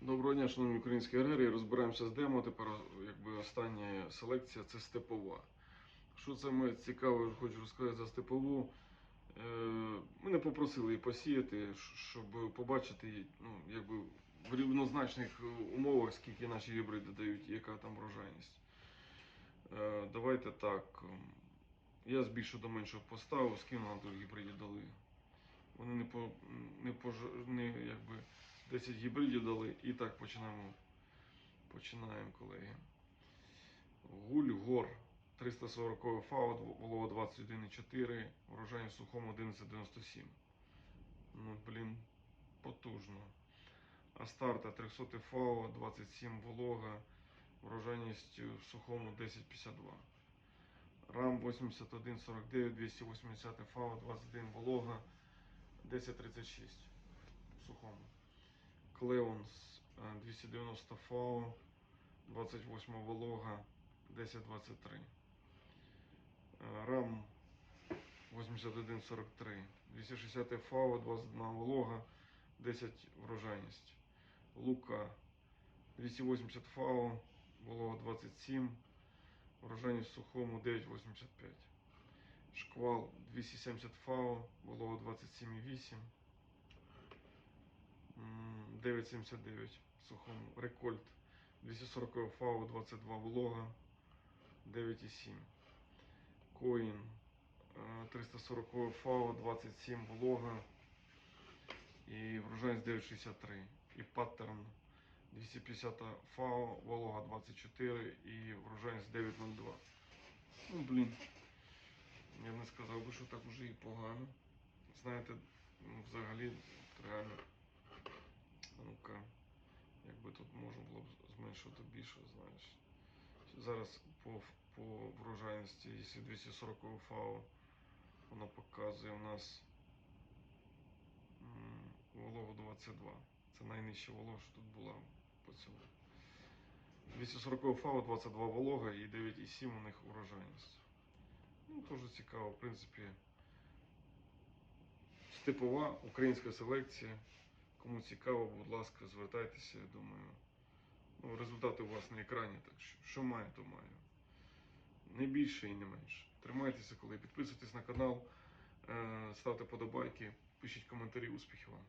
Доброго дня, шановні українські аграрії. Розбираємося з демо. Тепер якби остання селекція це степова. Що це ми цікаво, хочу розказати за степову. Е, Мене попросили її посіяти, щоб побачити ну, якби в рівнозначних умовах, скільки наші гібриди дають, яка там врожайність. Е, Давайте так. Я збільшу до меншого поставив, скину тут гібридів дали. Вони не по не по не якби 10 гібридів дали. І так починаємо. Починаємо, колеги. Гуль гор 340 ФАО, волога 21,4, врожай в сухому 11,97. Ну, блін, потужно. Астарта 300 ФАО, 27 волога, врожайність в сухому 10,52. Рам 8149, 280 ФАО, 21 волога, 10,36 в сухому. Клеонс е, 290 ФАО, 28 волога, 10,23. Е, Рам 8143, 260 ФАО, 21 волога, 10 врожайність. Лука 280 ФАО, волога 27, врожайність в сухому 9,85. Шквал 270 ФАО, волога 27,8. М, 9,79 в сухому. Рекольт 240 ФАО, 22 волога, 9,7. Коін е, 340 ФАО, 27 волога і врожайність 9,63. І паттерн 250 ФАО, волога 24 і врожайність 9,02. Ну, блін. Я не сказав би, що так уже і погано. Знаєте, ну, взагалі реально. Ну-ка, якби тут можна було б зменшувати більше, знаєш. Зараз по, по врожайності, якщо 240 ФАО, воно показує у нас вологу 22. Це найнижча волога, що тут була по цьому. 240 ФАО, 22 волога і 9,7 у них урожайність. Ну, теж цікаво, в принципі. Степова українська селекція. Кому цікаво, будь ласка, звертайтеся, я думаю. Ну, результати у вас на екрані, так що що маю, то маю. Не більше і не менше. Тримайтеся, коли підписуйтесь на канал, е, ставте подобайки, пишіть коментарі, успіхів вам.